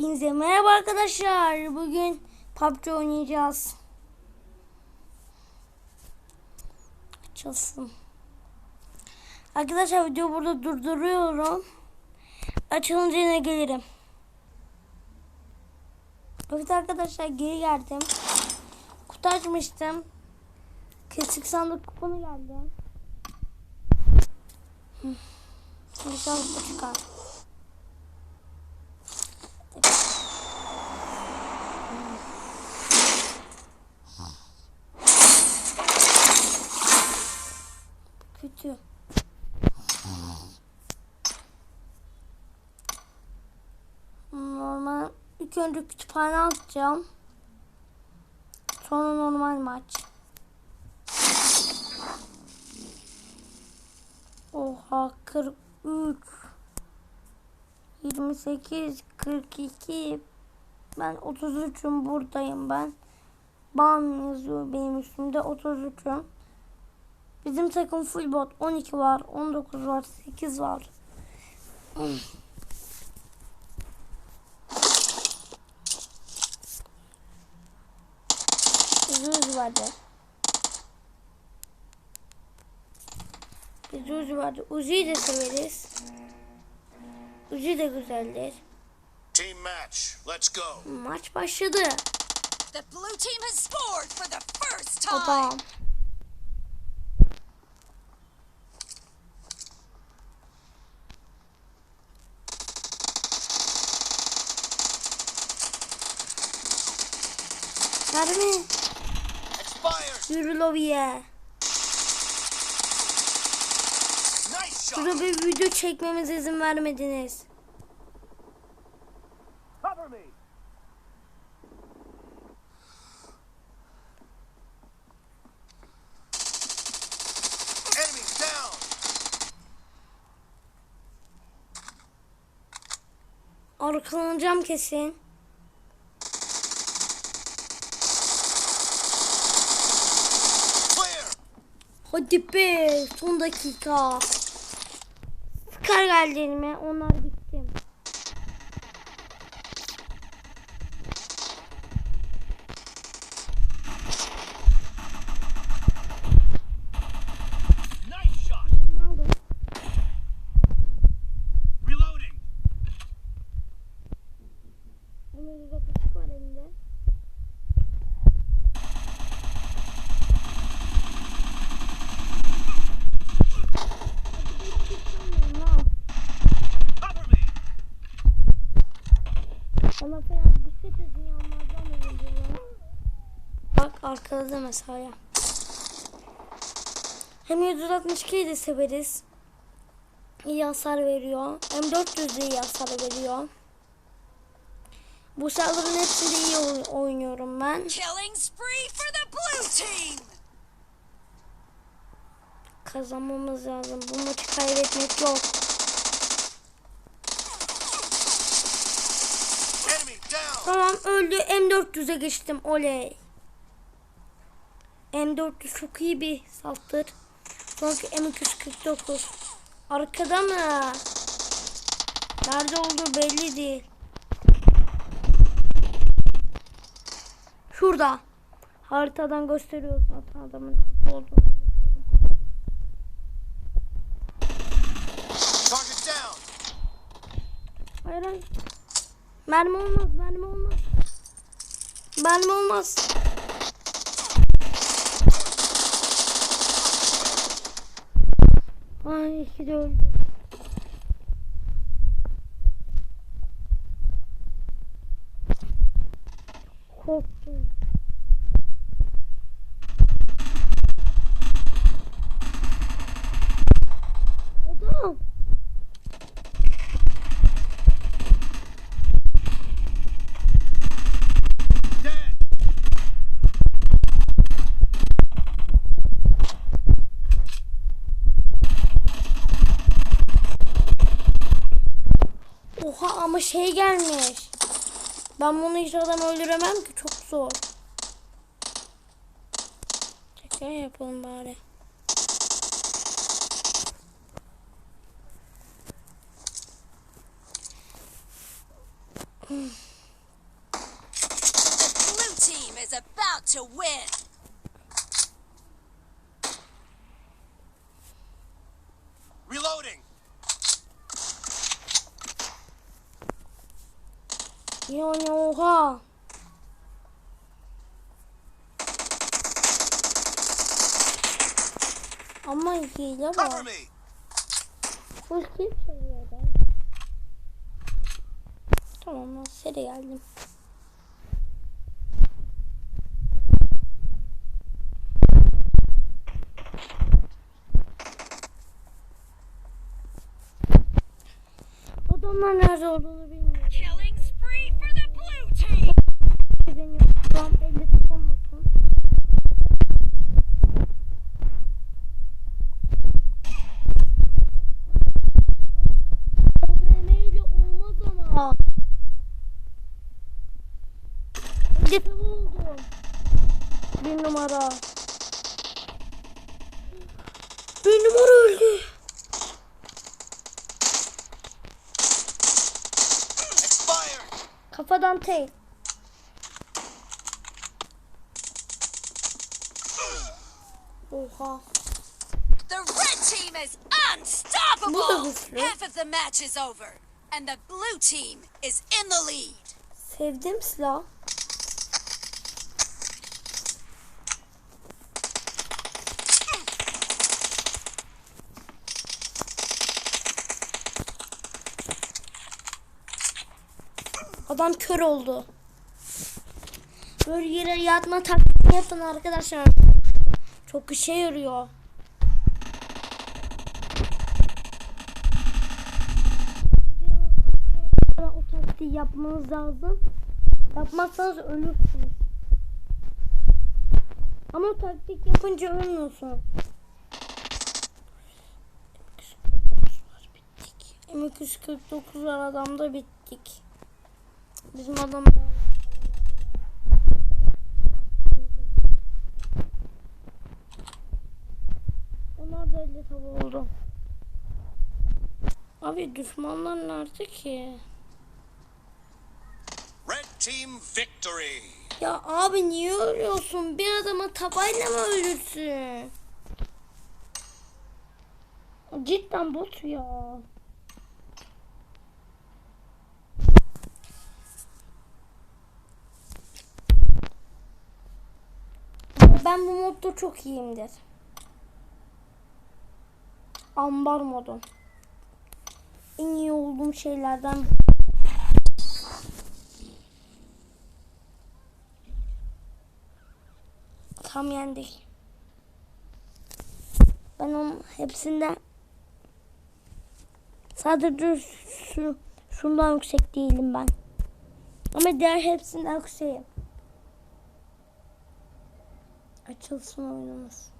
Hepinize merhaba arkadaşlar. Bugün PUBG oynayacağız. Açılsın. Arkadaşlar video burada durduruyorum. Açılınca yine gelirim. Evet arkadaşlar geri geldim. Kutu açmıştım. Kesik sandık kuponu geldi. Şimdi sandık çıkar. Önce kütüphane atacağım. Sonra normal maç. Oha 43 28 42 ben 33'üm buradayım ben. Ban yazıyor benim üstümde 33'üm. Bizim takım full bot 12 var, 19 var, 8 var. Uzi vardı. Biz Uzi vardı. Uzi'yi de severiz. Uzi de güzeldir. Team match. Let's go. Maç başladı. The blue team has scored for the first time. Babam. Mermi. Expired. Yürü lobiye. Şurada bir video çekmemize izin vermediniz. Arkalanacağım kesin. Hadi be son dakika. Sıkar geldi elime. Onlar Da mesela. Hem 162'yi de severiz. İyi hasar veriyor. Hem 400 de iyi hasar veriyor. Bu silahların hepsinde iyi oy- oynuyorum ben. Kazanmamız lazım. Bu maçı kaybetmek yok. Tamam öldü. M400'e geçtim. Oley. M400 çok iyi bir salttır. Sonraki M249. Arkada mı? Nerede olduğu belli değil. Şurada. Haritadan gösteriyor zaten adamın olduğunu. Hayır hayır. Mermi olmaz, mermi olmaz. Mermi olmaz. Ay iki de öldü. Korktum. Ama şey gelmiş. Ben bunu hiç adam öldüremem ki çok zor. Tekrar yapalım bari. Blue team is about to win. Yani oha. Ama hile var. me. Full kill seviyede. Tamam ben seri geldim. Adamlar nerede olduğunu bilmiyorum. Bir numara. Bir numara öldü. Kafadan tek. Oha. The red team is unstoppable. Bu da güçlü. Half of the match is over, and the blue team is in the lead. Sevdim silah. Adam kör oldu. Böyle yere yatma taktiği yapın arkadaşlar. Çok işe yarıyor. o taktiği yapmanız lazım. Yapmazsanız ölürsünüz. Ama o taktik yapınca ölmüyorsun. Bittik. M249 var adamda bittik. Bizim adam Onlar da 50 tabi oldu. Abi düşmanlar nerede ki? Red team victory. Ya abi niye ölüyorsun? Bir adama tabayla mı ölürsün? Cidden bot ya. Ben bu modda çok iyiyimdir. Ambar modu. En iyi olduğum şeylerden Tam yendik. Ben onun hepsinden sadece şu, şundan yüksek değilim ben. Ama diğer hepsinden yükseğim. Açılsın oyunumuz.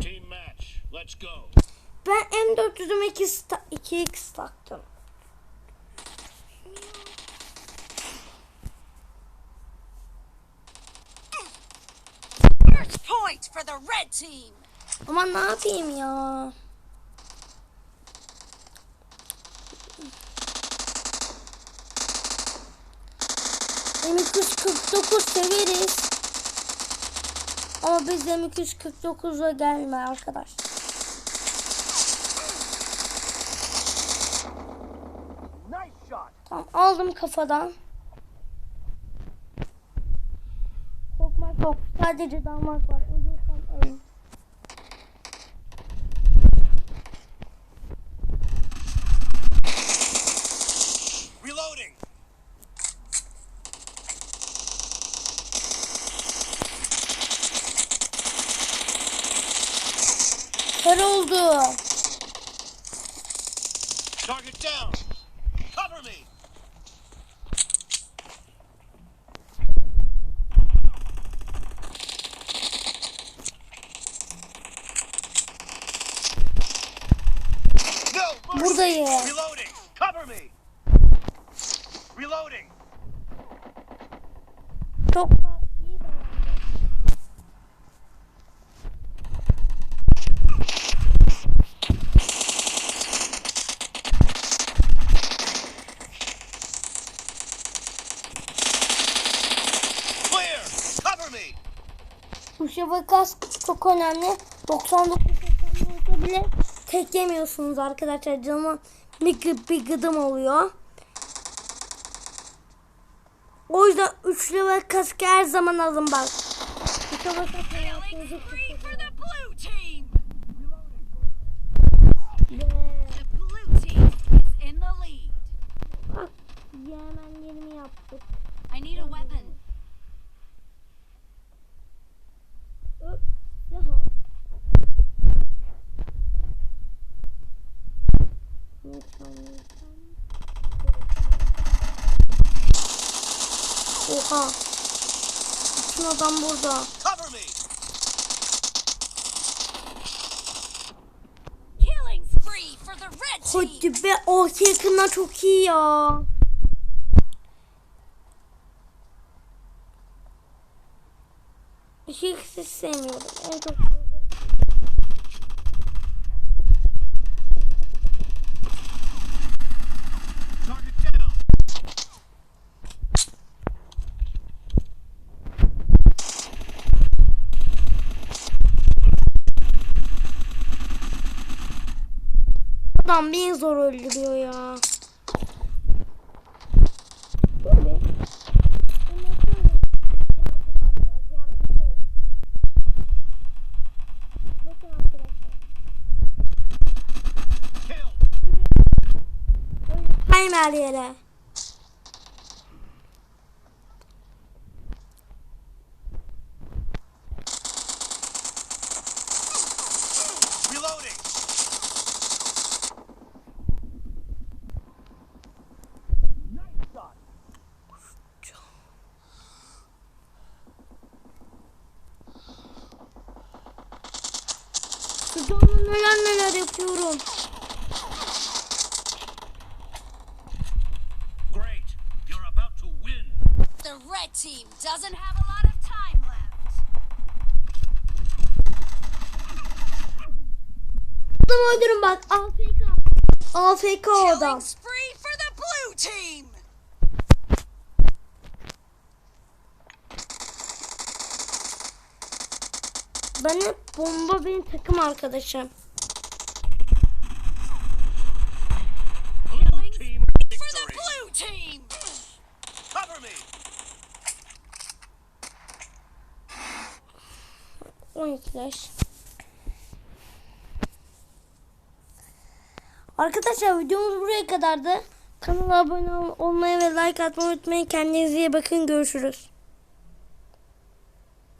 Team match. Let's go. Ben M400'üme 2 sta- 2x taktım. First point for the red team. Ama ne yapayım ya? M249 severiz. Ama biz M249'a gelme arkadaş. Nice shot. Tamam aldım kafadan. Korkmak yok. Sadece dalmak var. Kör oldu. Target down. Cover me. No. Buradayım. Reloading. Cover me. Reloading. çok Şafakas çok önemli. 99 olsa bile tek yemiyorsunuz arkadaşlar. Canıma bir, bir gıdım oluyor. O yüzden 3 level kask her zaman alın bak. Hayatınızı yaptık. I need a weapon. Oha. Bütün adam burada. Cover me! Killing spree for the red team. Hadi be orta yakından çok iyi ya. Hiç sevmiyorum. En çok adam beni zor öldürüyor ya. Böyle. Bakın arkadaşlar. Kill! Kayma her yere. Reloading! Nice shot! Şurada ona neler neler yapıyorum. Great! You're about to win! The red team doesn't have a lot of time left. Adamı öldürün bak. AFK. AFK adam. Killing spree for the blue team. Ben hep bomba benim takım arkadaşım. Blue team For the victory! blue team. Cover me! 12 yaş. Arkadaşlar videomuz buraya kadardı. Kanala abone ol- olmayı ve like atmayı unutmayın. Kendinize iyi bakın. Görüşürüz.